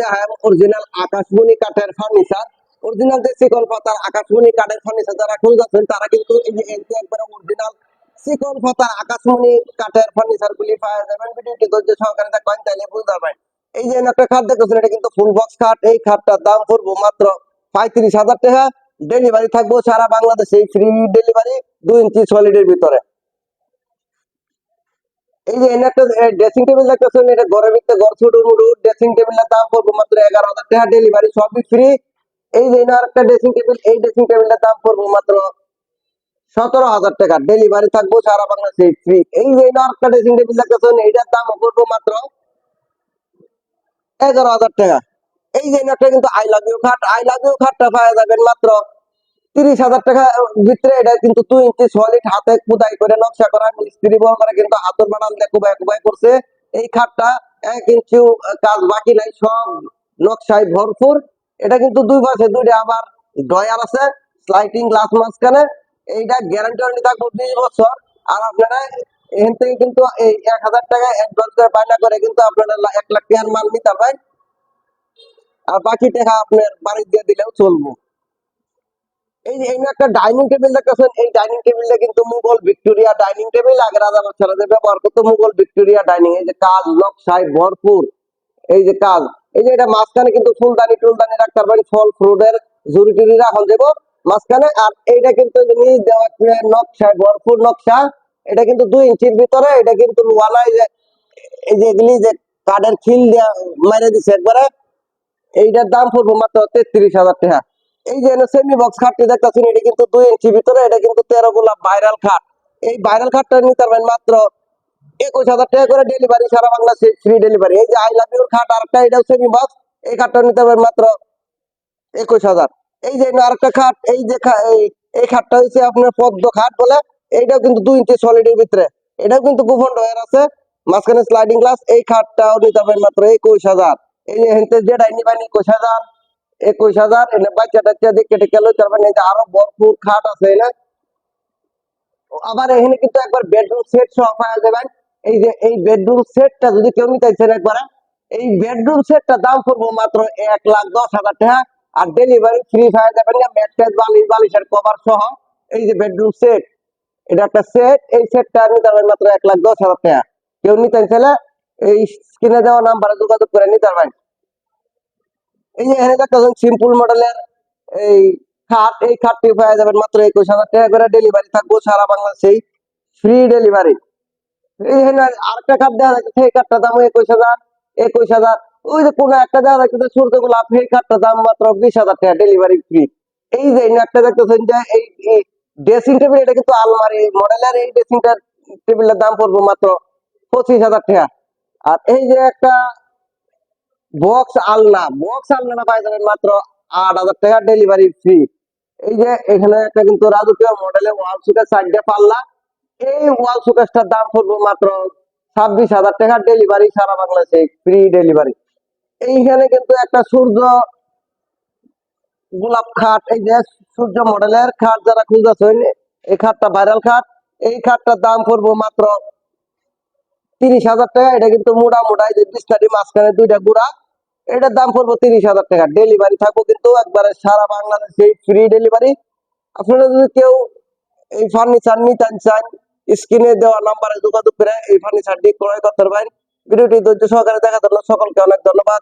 দেখায় অরিজিনাল আকাশমণি কাঠের ফার্নিচার অরিজিনাল যে চিকন পাতার আকাশমণি কাঠের ফার্নিচার যারা খুঁজছেন তারা কিন্তু এই যে একবারে অরিজিনাল চিকন আকাশমণি কাঠের ফার্নিচার গুলি পাওয়া যাবেন ভিডিওটি সহকারে দেখবেন বুঝতে পারবেন। এই যে একটা খাট দেখতেছেন, এটা কিন্তু ফুল বক্স খাট। এই খাটটার দাম পড়ব মাত্র পঁয়ত্রিশ হাজার টাকা। ডেলিভারি থাকব সারা বাংলাদেশে ফ্রি ডেলিভারি দুই ইঞ্চি সলিডের ভিতরে। এই যে একটা ড্রেসিং টেবিল দেখতেছেন, এটা ঘরের ভিতরে ঘর ছোট মুড়ু ড্রেসিং টেবিলের দাম পড়ব মাত্র এগারো হাজার টাকা ডেলিভারি সবই ফ্রি এই যে এনে আরেকটা ড্রেসিং টেবিল এই ড্রেসিং টেবিলের দাম পড়ব মাত্র সতেরো হাজার টাকা ডেলিভারি থাকব সারা বাংলাদেশে ফ্রি এই যে এনে আরেকটা ড্রেসিং টেবিল দেখতেছেন, এইটার দাম পড়ব মাত্র এগারো হাজার টাকা। এই যে একটা কিন্তু আই লাভ ইউ খাট আই লাভ ইউ খাটটা পাওয়া যাবেন মাত্র তিরিশ হাজার টাকা ভিতরে, এটা কিন্তু দুই ইঞ্চি সলিড হাতে করে নকশা করা, মিস্ত্রি বল করে, কিন্তু হাতের বানান করছে। এই খাটটা এক কাজ বাকি নাই, সব নকশায় ভরপুর। এটা কিন্তু দুই পাশে দুইটা আবার ডয়ার আছে গ্লাস মাঝখানে। এইটা গ্যারান্টি ওয়ারেন্টি থাকবে বছর। আর আপনারা এখান থেকে কিন্তু এই এক হাজার টাকা অ্যাডভান্স করে বায়না করে কিন্তু আপনারা এক লাখ টাকার মাল নিতে পারবেন আর বাকি টাকা আপনার বাড়ি দিয়ে দিলেও চলবো। এই যে একটা ডাইনিং টেবিল এই ডাইনিং টেবিল কিন্তু ফুলদানি টুলদানি রাখতে ফল, ফ্রুটের টুড়ি দেবো মাঝখানে, আর এইটা কিন্তু নকশায় ভরপুর নকশা, এটা কিন্তু দুই ইঞ্চির ভিতরে, এটা কিন্তু যে, এই যে যে কাঠের খিল দেওয়া মেরে দিছে একবারে, এইটার দাম পড়ব মাত্র তেত্রিশ হাজার টাকা। এই যে সেমি বক্স খাটটি দেখতেছেন, এটা কিন্তু দুই ইঞ্চি ভিতরে, এটা কিন্তু তেরো গোলাপ ভাইরাল খাট। এই ভাইরাল খাটটা নিতে পারবেন মাত্র একুশ হাজার টাকা করে ডেলিভারি সারা বাংলাদেশে ফ্রি ডেলিভারি এই যে আই লাভ ইউর খাট, আরেকটা এটাও সেমি বক্স এই খাটটা নিতে পারবেন মাত্র একুশ হাজার। এই যে আরেকটা খাট, এই যে এই এই খাটটা হচ্ছে আপনার পদ্ম খাট বলে, এইটাও কিন্তু দুই ইঞ্চি সলিডের ভিতরে। এটাও কিন্তু গোপন ডয়ার আছে, মাঝখানে স্লাইডিং গ্লাস এই খাটটাও নিতে পারবেন মাত্র একুশ হাজার। এই যে হেনতে যেটাই নিবেন একুশ হাজার। একুশ হাজার, এনে বাচ্চা টাচ্চা দিয়ে কেটে গেল চারবেন আরও ভরপুর খাট আছে এনে আবার এখানে কিন্তু একবার বেডরুম সেট সহ পাওয়া যাবেন এই যে এই বেডরুম সেটটা যদি কেউ নিতে চাইছেন একবারে, এই বেডরুম সেটটা দাম পড়ব মাত্র এক লাখ দশ হাজার টাকা। আর ডেলিভারি ফ্রি পাওয়া যাবেন না ম্যাট্রেস বালিশ, বালিশের কভার সহ। এই যে বেডরুম সেট এটা একটা সেট এই সেটটা নিতে পারবেন মাত্র এক লাখ দশ হাজার টাকা। কেউ নিতে চাইলে এই স্ক্রিনে দেওয়া নাম্বারে যোগাযোগ করে নিতে পারবেন। এই যে সিম্পল মডেলের এই খাট এই খাটটি পাওয়া যাবেন মাত্র একুশ হাজার টাকা করে ডেলিভারি থাকব সারা বাংলাদেশেই ফ্রি ডেলিভারি আরেকটা খাট দেওয়া যাচ্ছে সেই খাটটার দাম একুশ হাজার একুশ হাজার। ওই যে কোনো একটা দেওয়া যাচ্ছে সূর্য গোলাপ সেই খাটটার দাম মাত্র বিশ হাজার টাকা ডেলিভারি ফ্রি এই যে একটা দেখতেছেন যে এই ড্রেসিং টেবিল এটা কিন্তু আলমারি মডেলের এই ড্রেসিং টেবিলের দাম পড়ব মাত্র পঁচিশ হাজার টাকা। আর এই যে একটা বক্স আলনা, বক্স আলনাটা পাই যাবেন মাত্র আট হাজার টাকা ডেলিভারি ফ্রি এই যে এখানে একটা কিন্তু রাজকীয় মডেলের ওয়াল সুকের সাইডে পাল্লা। এই ওয়াল সুকেসটার দাম পড়ব মাত্র ছাব্বিশ হাজার টাকা ডেলিভারি সারা বাংলাদেশে ফ্রি ডেলিভারি এইখানে কিন্তু একটা সূর্য গোলাপ খাট, এই যে সূর্য মডেলের খাট যারা খুঁজতেছেন এই খাটটা ভাইরাল খাট। এই খাটটার দাম পড়ব মাত্র তিরিশ হাজার টাকা, এটা কিন্তু মোটা যে বিস্তারি মাঝখানে দুইটা গুড়া। এটার দাম পড়ব তিরিশ হাজার টাকা। ডেলিভারি থাকব কিন্তু একবারে সারা বাংলাদেশে ফ্রি ডেলিভারি আপনারা যদি কেউ এই ফার্নিচার নিতে চান, স্ক্রিনে দেওয়া নাম্বারে যোগাযোগ করে এই ফার্নিচারটি ক্রয় করতে পারেন ভিডিওটি ধৈর্য সহকারে দেখার জন্য সকলকে অনেক ধন্যবাদ।